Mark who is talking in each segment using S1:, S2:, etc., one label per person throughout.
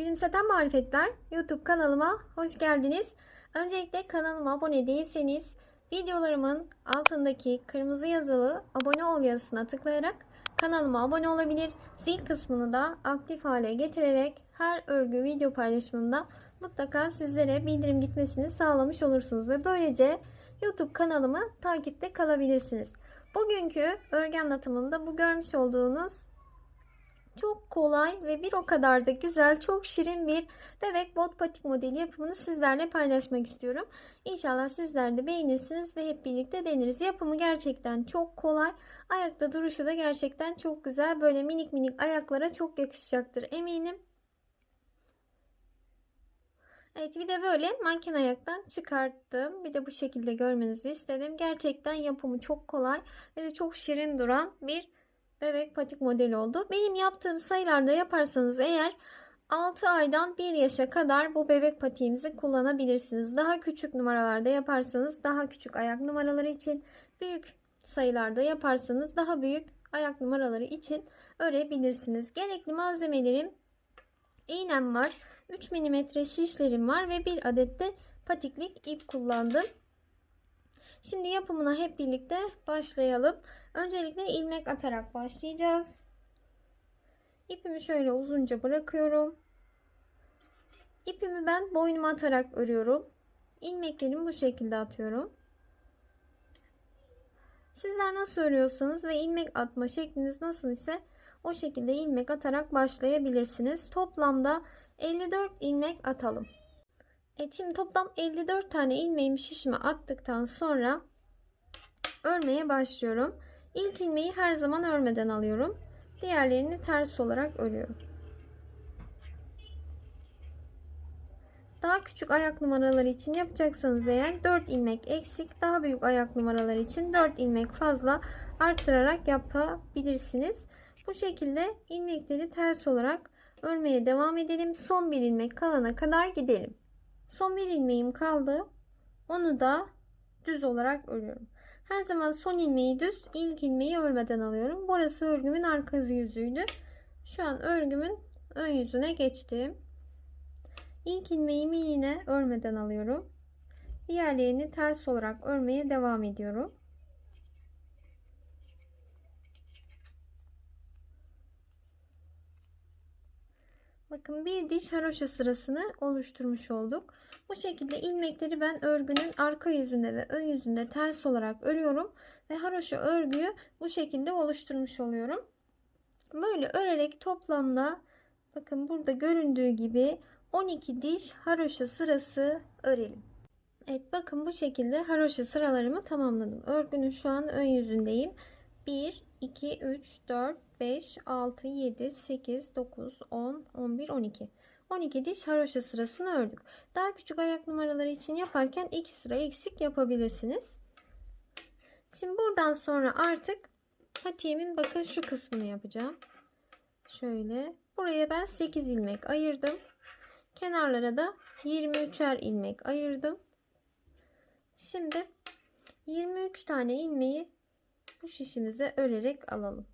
S1: Gülümseten Marifetler YouTube kanalıma hoş geldiniz. Öncelikle kanalıma abone değilseniz videolarımın altındaki kırmızı yazılı abone ol yazısına tıklayarak kanalıma abone olabilir. Zil kısmını da aktif hale getirerek her örgü video paylaşımımda mutlaka sizlere bildirim gitmesini sağlamış olursunuz ve böylece YouTube kanalımı takipte kalabilirsiniz. Bugünkü örgü anlatımımda bu görmüş olduğunuz çok kolay ve bir o kadar da güzel, çok şirin bir bebek bot patik modeli yapımını sizlerle paylaşmak istiyorum. İnşallah sizler de beğenirsiniz ve hep birlikte deneriz. Yapımı gerçekten çok kolay. Ayakta duruşu da gerçekten çok güzel. Böyle minik minik ayaklara çok yakışacaktır eminim. Evet bir de böyle manken ayaktan çıkarttım. Bir de bu şekilde görmenizi istedim. Gerçekten yapımı çok kolay ve de çok şirin duran bir bebek patik modeli oldu. Benim yaptığım sayılarda yaparsanız eğer 6 aydan 1 yaşa kadar bu bebek patiğimizi kullanabilirsiniz. Daha küçük numaralarda yaparsanız daha küçük ayak numaraları için, büyük sayılarda yaparsanız daha büyük ayak numaraları için örebilirsiniz. Gerekli malzemelerim iğnem var, 3 mm şişlerim var ve bir adet de patiklik ip kullandım. Şimdi yapımına hep birlikte başlayalım. Öncelikle ilmek atarak başlayacağız. İpimi şöyle uzunca bırakıyorum. İpimi ben boynuma atarak örüyorum. İlmeklerimi bu şekilde atıyorum. Sizler nasıl örüyorsanız ve ilmek atma şekliniz nasıl ise o şekilde ilmek atarak başlayabilirsiniz. Toplamda 54 ilmek atalım. Evet şimdi toplam 54 tane ilmeğimi şişime attıktan sonra örmeye başlıyorum. İlk ilmeği her zaman örmeden alıyorum. Diğerlerini ters olarak örüyorum. Daha küçük ayak numaraları için yapacaksanız eğer 4 ilmek eksik, daha büyük ayak numaraları için 4 ilmek fazla arttırarak yapabilirsiniz. Bu şekilde ilmekleri ters olarak örmeye devam edelim. Son bir ilmek kalana kadar gidelim. Son bir ilmeğim kaldı. Onu da düz olarak örüyorum. Her zaman son ilmeği düz, ilk ilmeği örmeden alıyorum. Burası örgümün arka yüzüydü. Şu an örgümün ön yüzüne geçtim. İlk ilmeğimi yine örmeden alıyorum. Diğerlerini ters olarak örmeye devam ediyorum. Bakın bir diş haroşa sırasını oluşturmuş olduk. Bu şekilde ilmekleri ben örgünün arka yüzünde ve ön yüzünde ters olarak örüyorum. Ve haroşa örgüyü bu şekilde oluşturmuş oluyorum. Böyle örerek toplamda bakın burada göründüğü gibi 12 diş haroşa sırası örelim. Evet bakın bu şekilde haroşa sıralarımı tamamladım. Örgünün şu an ön yüzündeyim. 1, 2, 3, 4, 5, 6, 7, 8, 9, 10, 11, 12. 12 diş haroşa sırasını ördük. Daha küçük ayak numaraları için yaparken 2 sıra eksik yapabilirsiniz. Şimdi buradan sonra artık patiğimin bakın şu kısmını yapacağım. Şöyle. Buraya ben 8 ilmek ayırdım. Kenarlara da 23'er ilmek ayırdım. Şimdi 23 tane ilmeği bu şişimize örerek alalım.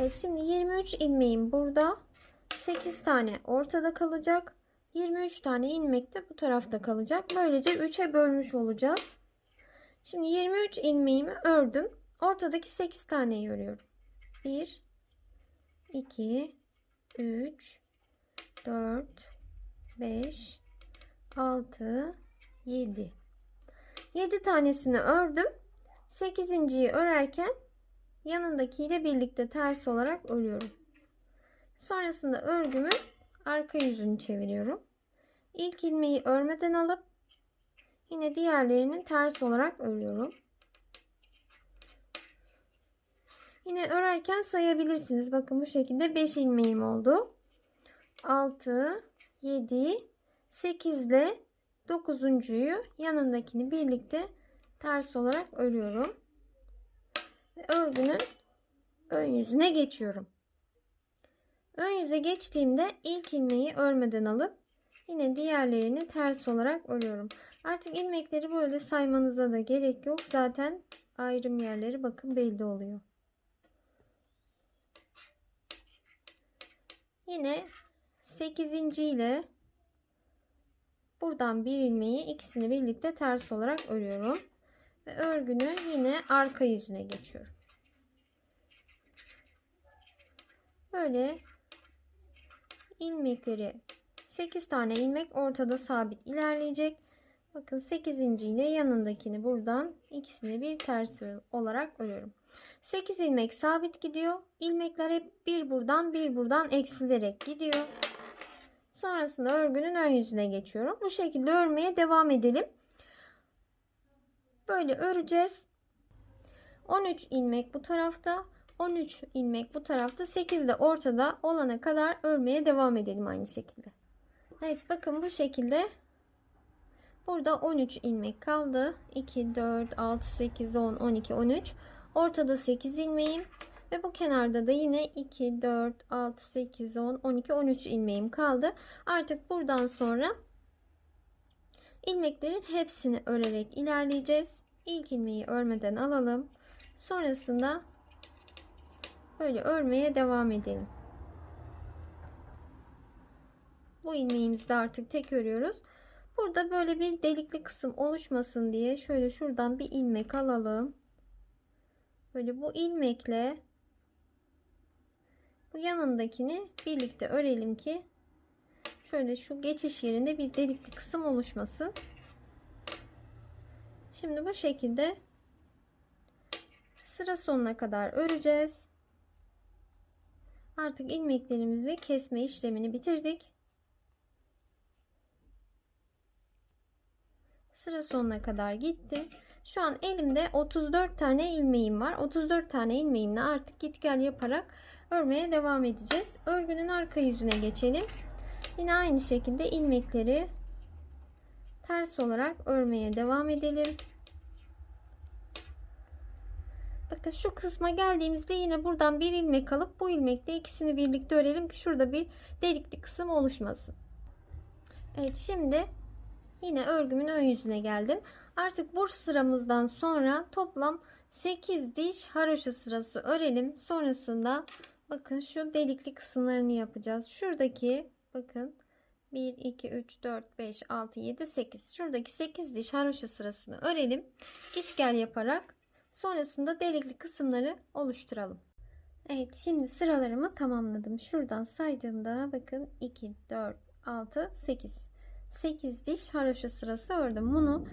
S1: Evet şimdi 23 ilmeğim burada. 8 tane ortada kalacak. 23 tane ilmek de bu tarafta kalacak. Böylece 3'e bölmüş olacağız. Şimdi 23 ilmeğimi ördüm. Ortadaki 8 taneyi örüyorum. 1 2 3 4 5 6 7 7 tanesini ördüm. 8.yi örerken yanındakiyle birlikte ters olarak örüyorum. Sonrasında örgümün arka yüzünü çeviriyorum. İlk ilmeği örmeden alıp yine diğerlerini ters olarak örüyorum. Yine örerken sayabilirsiniz. Bakın bu şekilde 5 ilmeğim oldu. 6, 7, 8 ile 9.yu yanındakini birlikte ters olarak örüyorum. Ve örgünün ön yüzüne geçiyorum. Ön yüze geçtiğimde ilk ilmeği örmeden alıp Yine diğerlerini ters olarak örüyorum. Artık ilmekleri böyle saymanıza da gerek yok. Zaten ayrım yerleri bakın belli oluyor. Yine 8. ile buradan bir ilmeği ikisini birlikte ters olarak örüyorum. Ve örgünün yine arka yüzüne geçiyorum. Böyle ilmekleri 8 tane ilmek ortada sabit ilerleyecek. Bakın 8. ile yanındakini buradan ikisini bir ters olarak örüyorum. 8 ilmek sabit gidiyor. İlmekler hep bir buradan bir buradan eksilerek gidiyor. Sonrasında örgünün ön yüzüne geçiyorum. Bu şekilde örmeye devam edelim. Böyle öreceğiz. 13 ilmek bu tarafta, 13 ilmek bu tarafta, 8 de ortada olana kadar örmeye devam edelim aynı şekilde. Evet bakın bu şekilde burada 13 ilmek kaldı. 2, 4, 6, 8, 10, 12, 13. Ortada 8 ilmeğim ve bu kenarda da yine 2, 4, 6, 8, 10, 12, 13 ilmeğim kaldı. Artık buradan sonra ilmeklerin hepsini örerek ilerleyeceğiz. İlk ilmeği örmeden alalım. Sonrasında böyle örmeye devam edelim. Bu ilmeğimizi de artık tek örüyoruz. Burada böyle bir delikli kısım oluşmasın diye şöyle şuradan bir ilmek alalım. Böyle bu ilmekle bu yanındakini birlikte örelim ki şöyle şu geçiş yerinde bir delikli kısım oluşmasın. Şimdi bu şekilde sıra sonuna kadar öreceğiz. Artık ilmeklerimizi kesme işlemini bitirdik. Sıra sonuna kadar gittim. Şu an elimde 34 tane ilmeğim var. 34 tane ilmeğimle artık git gel yaparak örmeye devam edeceğiz. Örgünün arka yüzüne geçelim. Yine aynı şekilde ilmekleri ters olarak örmeye devam edelim. Bakın şu kısma geldiğimizde yine buradan bir ilmek alıp bu ilmekle ikisini birlikte örelim ki şurada bir delikli kısım oluşmasın. Evet şimdi yine örgümün ön yüzüne geldim. Artık bu sıramızdan sonra toplam 8 diş haroşa sırası örelim. Sonrasında bakın şu delikli kısımlarını yapacağız. Şuradaki bakın 1, 2, 3, 4, 5, 6, 7, 8. Şuradaki 8 diş haroşa sırasını örelim. Git gel yaparak sonrasında delikli kısımları oluşturalım. Evet şimdi sıralarımı tamamladım. Şuradan saydığımda bakın 2, 4, 6, 8. 8 diş haroşa sırası ördüm. Bunu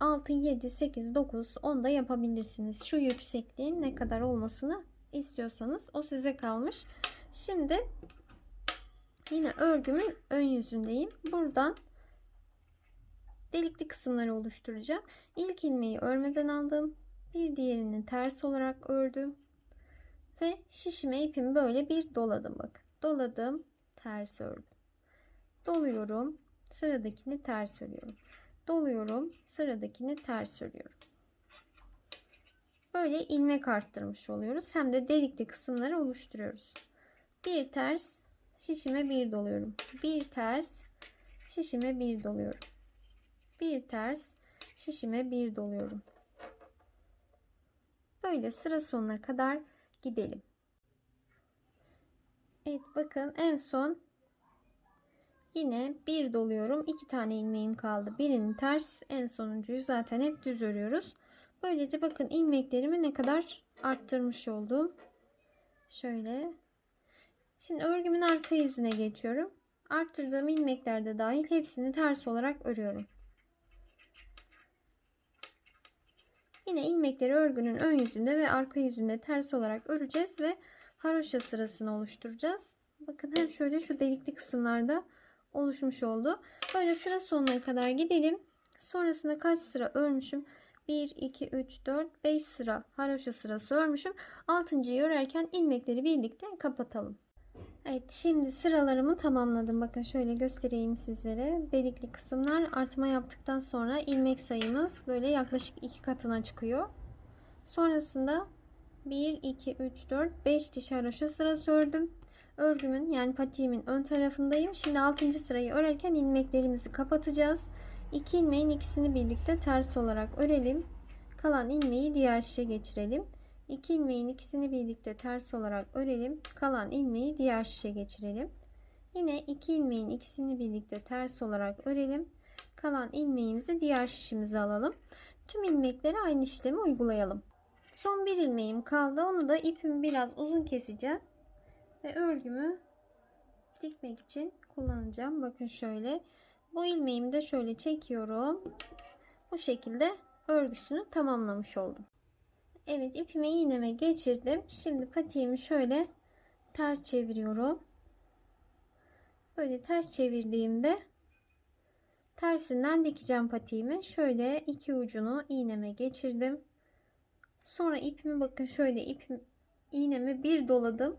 S1: 6, 7, 8, 9, 10 da yapabilirsiniz. Şu yüksekliğin ne kadar olmasını istiyorsanız o size kalmış. Şimdi yine örgümün ön yüzündeyim. Buradan delikli kısımları oluşturacağım. İlk ilmeği örmeden aldım. Bir diğerini ters olarak ördüm. Ve şişime ipimi böyle bir doladım. Bakın doladım. Ters ördüm. Doluyorum. Sıradakini ters örüyorum doluyorum. Sıradakini ters örüyorum. Böyle ilmek arttırmış oluyoruz. Hem de delikli kısımları oluşturuyoruz. Bir ters şişime bir doluyorum. Bir ters şişime bir doluyorum. Bir ters şişime bir doluyorum. Böyle sıra sonuna kadar gidelim. Evet bakın en son Yine bir doluyorum. iki tane ilmeğim kaldı. Birini ters en sonuncuyu zaten hep düz örüyoruz. Böylece bakın ilmeklerimi ne kadar arttırmış oldum. Şöyle. Şimdi örgümün arka yüzüne geçiyorum. Arttırdığım ilmekler de dahil hepsini ters olarak örüyorum. Yine ilmekleri örgünün ön yüzünde ve arka yüzünde ters olarak öreceğiz ve haroşa sırasını oluşturacağız. Bakın hem şöyle şu delikli kısımlarda oluşmuş oldu. Böyle sıra sonuna kadar gidelim. Sonrasında kaç sıra örmüşüm? 1, 2, 3, 4, 5 sıra haroşa sırası örmüşüm. 6.yı örerken ilmekleri birlikte kapatalım. Evet şimdi sıralarımı tamamladım. Bakın şöyle göstereyim sizlere. Delikli kısımlar artma yaptıktan sonra ilmek sayımız böyle yaklaşık iki katına çıkıyor. Sonrasında 1, 2, 3, 4, 5 diş haroşa sırası ördüm. örgümün yani patiğimin ön tarafındayım. Şimdi 6. sırayı örerken ilmeklerimizi kapatacağız. 2 ilmeğin ikisini birlikte ters olarak örelim. Kalan ilmeği diğer şişe geçirelim. 2 ilmeğin ikisini birlikte ters olarak örelim. Kalan ilmeği diğer şişe geçirelim. Yine 2 ilmeğin ikisini birlikte ters olarak örelim. Kalan ilmeğimizi diğer şişimize alalım. Tüm ilmekleri aynı işlemi uygulayalım. Son bir ilmeğim kaldı. Onu da ipimi biraz uzun keseceğim. Ve örgümü dikmek için kullanacağım. Bakın şöyle. Bu ilmeğimi de şöyle çekiyorum. Bu şekilde örgüsünü tamamlamış oldum. Evet ipimi iğneme geçirdim. Şimdi patiğimi şöyle ters çeviriyorum. Böyle ters çevirdiğimde tersinden dikeceğim patiğimi. Şöyle iki ucunu iğneme geçirdim. Sonra ipimi bakın şöyle ipim iğneme bir doladım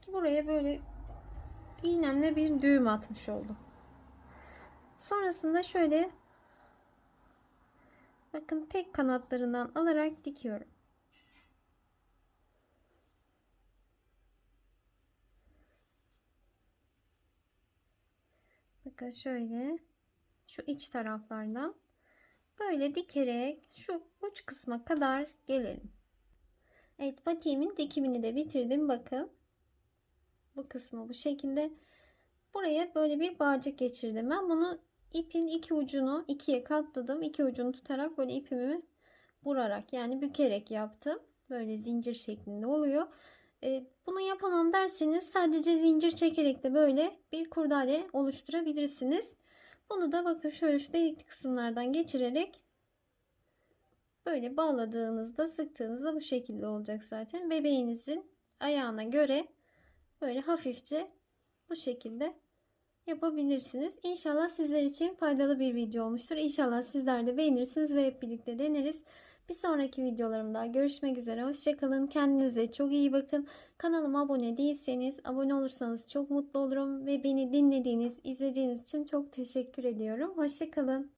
S1: ki buraya böyle iğnemle bir düğüm atmış oldum. Sonrasında şöyle bakın tek kanatlarından alarak dikiyorum. Bakın şöyle şu iç taraflardan böyle dikerek şu uç kısma kadar gelelim. Evet patiğimin dikimini de bitirdim bakın. Bu kısmı bu şekilde. Buraya böyle bir bağcık geçirdim. Ben bunu ipin iki ucunu ikiye katladım. İki ucunu tutarak böyle ipimi vurarak yani bükerek yaptım. Böyle zincir şeklinde oluyor. Ee, bunu yapamam derseniz sadece zincir çekerek de böyle bir kurdale oluşturabilirsiniz. Bunu da bakın şöyle şu delikli kısımlardan geçirerek böyle bağladığınızda sıktığınızda bu şekilde olacak zaten. Bebeğinizin ayağına göre böyle hafifçe bu şekilde yapabilirsiniz. İnşallah sizler için faydalı bir video olmuştur. İnşallah sizler de beğenirsiniz ve hep birlikte deneriz. Bir sonraki videolarımda görüşmek üzere. Hoşçakalın. Kendinize çok iyi bakın. Kanalıma abone değilseniz abone olursanız çok mutlu olurum. Ve beni dinlediğiniz, izlediğiniz için çok teşekkür ediyorum. Hoşçakalın.